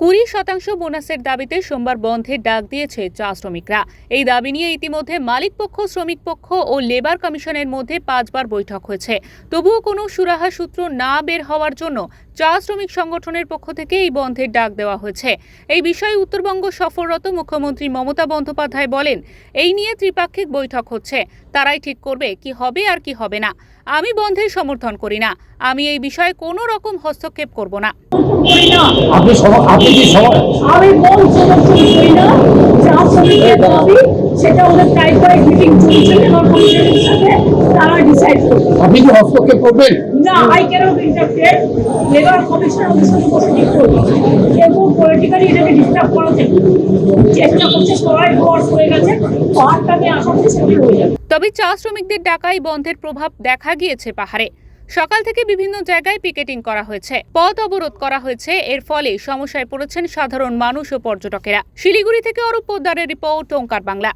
কুড়ি শতাংশ বোনাসের দাবিতে সোমবার বন্ধের ডাক দিয়েছে চা শ্রমিকরা। এই দাবি নিয়ে ইতিমধ্যে মালিক পক্ষ, শ্রমিক পক্ষ ও লেবার কমিশনের মধ্যে পাঁচবার বৈঠক হয়েছে। তবুও কোনো সুরাহা সূত্র না বের হওয়ার জন্য চা শ্রমিক সংগঠনের পক্ষ থেকে এই বন্ধের ডাক দেওয়া হয়েছে। এই বিষয়ে উত্তরবঙ্গ সফররত মুখ্যমন্ত্রী মমতা বন্দ্যোপাধ্যায় বলেন, এই নিয়ে ত্রিপাক্ষিক বৈঠক হচ্ছে। তারাই ঠিক করবে কি হবে আর কি হবে না। আমি বন্ধের সমর্থন করি না। আমি এই বিষয়ে কোনো রকম হস্তক্ষেপ করব না। আমি না যা সেটা ওদের প্রাইভেট মিটিং চলছে এবং কমিশনের সাথে তারা ডিসাইড করবে। আপনি কি হস্তক্ষেপ করবেন? না I cannot interfere labour commission ওদের সাথে বসে ঠিক করবে। এবং পলিটিক্যালি এটাকে ডিস্টার্ব করাতে চেষ্টা করছে সবাই ফোর্স হয়ে গেছে পাহাড়টাকে আশা করি হয়ে যাবে। তবে চা শ্রমিকদের ডাকায় বন্ধের প্রভাব দেখা গিয়েছে পাহাড়ে। সকাল থেকে বিভিন্ন জায়গায় পিকেটিং করা হয়েছে। পথ অবরোধ করা হয়েছে। এর ফলে সমস্যায় পড়েছেন সাধারণ মানুষ ও পর্যটকেরা। শিলিগুড়ি থেকে অরূপ পোদ্দারের রিপোর্ট, ওঙ্কার বাংলা।